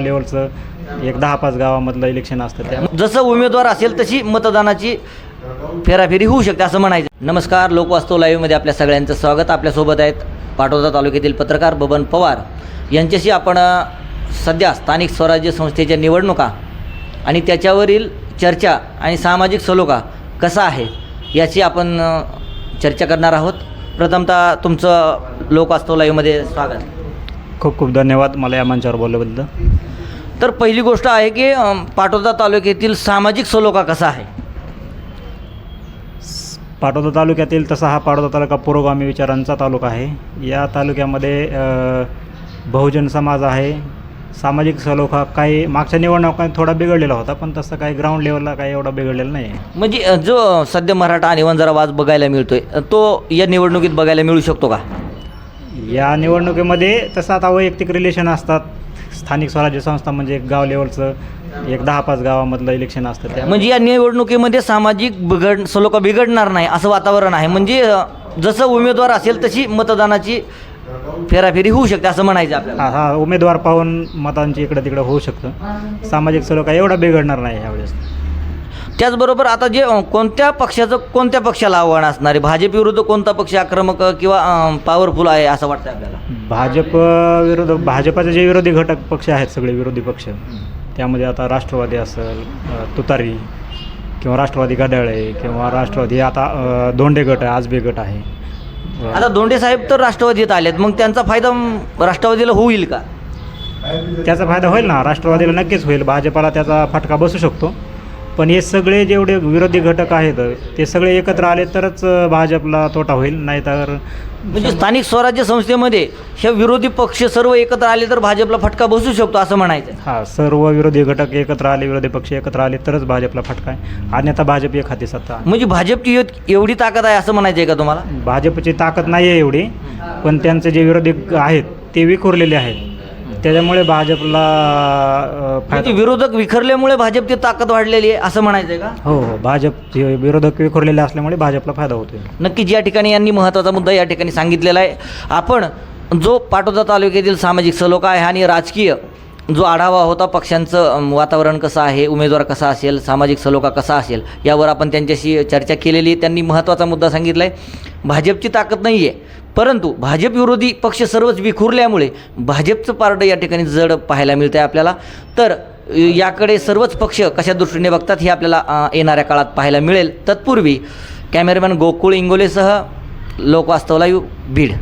लेवलचं एक दहा पाच गावामधलं इलेक्शन असतं त्या जसं उमेदवार असेल तशी मतदानाची फेराफेरी होऊ शकते असं म्हणायचं. नमस्कार लोकवास्तव लाईव्हमध्ये आपल्या सगळ्यांचं स्वागत. आपल्यासोबत आहेत पाटोदा तालुक्यातील पत्रकार बबन पवार. यांच्याशी आपण सध्या स्थानिक स्वराज्य संस्थेच्या निवडणुका आणि त्याच्यावरील चर्चा आणि सामाजिक सलोखा कसा आहे याची आपण चर्चा करणार आहोत. प्रथमतः तुमचं लोकवास्तव लाईव्हमध्ये स्वागत. खूप खूप धन्यवाद मला या मंचावर बोलल्याबद्दल. तर पहिली गोष्ट आहे की अ, पाटोदा तालुक्यातील सामाजिक सलोखा कसा आहे? पाटोदा तालुक्यातील तसा हा पाटोदा तालुका पुरोगामी विचारांचा तालुका आहे. या तालुक्यामध्ये अ, बहुजन समाज आहे. सामाजिक सलोखा काही मागच्या निवडणुकात थोडा बिघडलेला होता पण तसं काही ग्राउंड लेवलला काही एवढा बिघडलेला नाही आहे म्हणजे अ, जो सध्या मराठा आणि जरा वाज बघायला मिळतोय अ, तो या निवडणुकीत बघायला मिळू शकतो का? या निवडणुकीमध्ये तसं आता वैयक्तिक रिलेशन असतात. स्थानिक स्वराज्य संस्था म्हणजे गाव लेवलचं एक दहा पाच गावामधलं इलेक्शन असतं त्या. म्हणजे या निवडणुकीमध्ये सामाजिक बिघड सलोखा बिघडणार नाही असं वातावरण आहे. म्हणजे जसं उमेदवार असेल तशी मतदानाची फेराफेरी होऊ शकते असं म्हणायचं आपल्याला. हा हा उमेदवार पाहून मतांची इकडं तिकडं होऊ शकतं. सामाजिक सलोखा एवढा बिघडणार नाही यावेळेस. त्याचबरोबर आता जे कोणत्या पक्षाचं कोणत्या पक्षाला आव्हान असणार आहे? भाजप विरुद्ध कोणता पक्ष आक्रमक किंवा पॉवरफुल आहे असं वाटतं आपल्याला? भाजप विरोध भाजपाचे जे विरोधी घटक पक्ष आहेत सगळे विरोधी पक्ष त्यामध्ये आता राष्ट्रवादी असेल तुतारी किंवा राष्ट्रवादी घड्याळे किंवा राष्ट्रवादी आता दोंडे गट आहे आजबे गट आहे. आता दोंडे साहेब तर राष्ट्रवादीत आलेत मग त्यांचा फायदा राष्ट्रवादीला होईल का? त्याचा फायदा होईल ना राष्ट्रवादीला नक्कीच होईल. भाजपाला त्याचा फटका बसू शकतो. पण हे सगळे जेवढे विरोधी घटक आहेत ते सगळे एकत्र आले तरच भाजपला तोटा होईल नाहीतर म्हणजे स्थानिक स्वराज्य संस्थेमध्ये हे विरोधी पक्ष सर्व एकत्र आले तर भाजपला फटका बसू शकतो असं म्हणायचं हा सर्व विरोधी घटक एकत्र आले विरोधी पक्ष एकत्र आले तरच भाजपला फटका आहे. अन्यथा भाजप एक हाती सत्ता आहे. म्हणजे भाजपची एव- एवढी ताकद आहे असं म्हणायचं आहे का तुम्हाला? भाजपची ताकद नाही आहे एवढी पण त्यांचे जे विरोधी आहेत ते विखुरलेले आहेत. त्याच्यामुळे भाजपला म्हणजे फायदा विरोधक विखरल्यामुळे भाजपची ताकद वाढलेली आहे असं म्हणायचं आहे का? हो हो. भाजप विरोधक विखुरलेले असल्यामुळे भाजपला फायदा होतोय. नक्कीच या ठिकाणी यांनी महत्त्वाचा मुद्दा या ठिकाणी सांगितलेला आहे. आपण जो पाटोदा तालुक्यातील सामाजिक सलोखा आहे आणि राजकीय जो आढावा होता पक्षांचं अम, वातावरण कसं आहे उमेदवार कसा असेल सामाजिक सलोखा कसा असेल यावर आपण त्यांच्याशी चर्चा केलेली आहे. त्यांनी महत्त्वाचा मुद्दा सांगितला आहे भाजपची ताकद नाही आहे परंतु भाजप विरोधी पक्ष सर्वच विखुरल्यामुळे भाजपचं पारडं या ठिकाणी जड पाहायला मिळतं आहे आपल्याला. तर याकडे सर्वच पक्ष कशा दृष्टीने बघतात हे आपल्याला येणाऱ्या काळात पाहायला मिळेल. तत्पूर्वी कॅमेरामॅन गोकुळ इंगोलेसह लोकवास्तव लाईव्ह बीड.